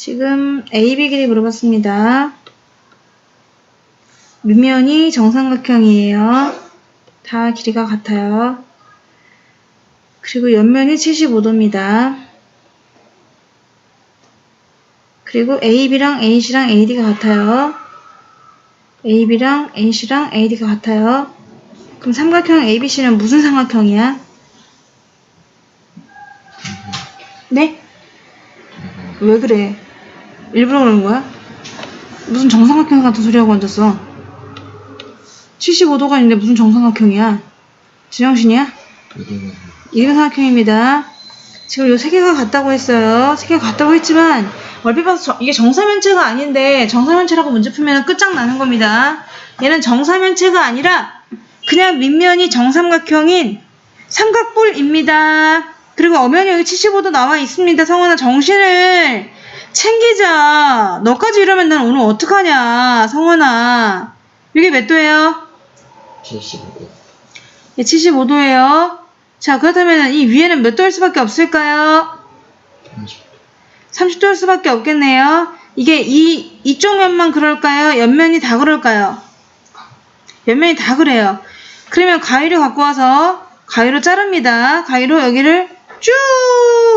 지금 AB 길이 물어봤습니다. 밑면이 정삼각형이에요. 다 길이가 같아요. 그리고 옆면이 75도입니다. 그리고 AB랑 AC랑 AD가 같아요. AB랑 AC랑 AD가 같아요. 그럼 삼각형 ABC는 무슨 삼각형이야? 네? 왜 그래? 일부러 그러는 거야? 무슨 정삼각형 같은 소리 하고 앉았어? 75도가 있는데 무슨 정삼각형이야? 이거는 이름 삼각형입니다. 지금 요 세 개가 같다고 했어요. 세 개가 같다고 했지만 얼핏 봐서 저- 이게 정사면체가 아닌데 정사면체라고 문제 풀면 끝장나는 겁니다. 얘는 정사면체가 아니라 그냥 밑면이 정삼각형인 삼각뿔입니다. 그리고 엄연히 여기 75도 나와 있습니다. 성원아 정신을 챙기자. 너까지 이러면 난 오늘 어떡하냐. 성원아. 이게 몇 도예요? 75도 예, 75도예요. 자, 그렇다면 이 위에는 몇 도일 수밖에 없을까요? 30도 30도 일 수밖에 없겠네요. 이게 이, 이쪽 면만 그럴까요? 옆면이 다 그럴까요? 옆면이 다 그래요. 그러면 가위를 갖고 와서 가위로 자릅니다. 가위로 여기를 쭉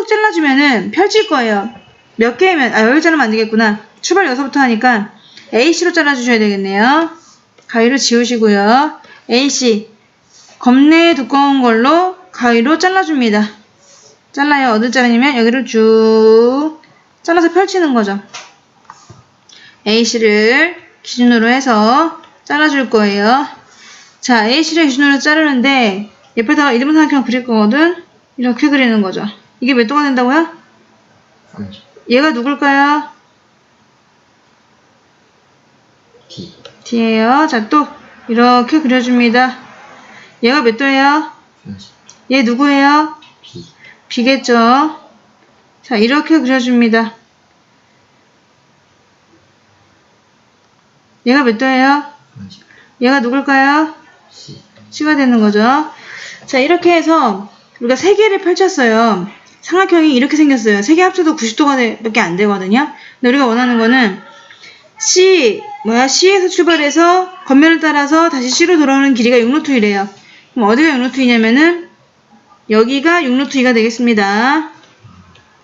잘라주면은 펼칠 거예요. 몇 개면, 아, 여기 자르면 안 되겠구나. 출발 여기서부터 하니까 A씨로 잘라주셔야 되겠네요. 가위로 지우시고요. A씨, 겁내 두꺼운 걸로 가위로 잘라줍니다. 잘라요. 어디 자르냐면 여기를 쭉 잘라서 펼치는 거죠. A씨를 기준으로 해서 잘라줄 거예요. 자, A씨를 기준으로 자르는데 옆에다가 이름 삼각형 그릴 거거든? 이렇게 그리는 거죠. 이게 몇 도가 된다고요? 30 얘가 누굴까요? D D예요. 자, 또 이렇게 그려줍니다. 얘가 몇 도예요? 30얘 누구예요? B B겠죠? 자, 이렇게 그려줍니다. 얘가 몇 도예요? 30 얘가 누굴까요? C C가 되는 거죠. 자, 이렇게 해서 우리가 세 개를 펼쳤어요. 삼각형이 이렇게 생겼어요. 세 개 합쳐도 90도가 밖에 안 되거든요. 근데 우리가 원하는 거는 C, 뭐야, C에서 출발해서 겉면을 따라서 다시 C로 돌아오는 길이가 6루트이래요. 그럼 어디가 6루트이냐면은 여기가 6루트2가 되겠습니다.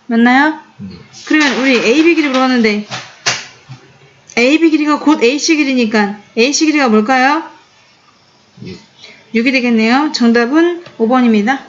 맞나요? 네 그러면 우리 AB 길이 물어봤는데 AB 길이가 곧 AC 길이니까 AC 길이가 뭘까요? 6 6이 되겠네요. 정답은 5번입니다.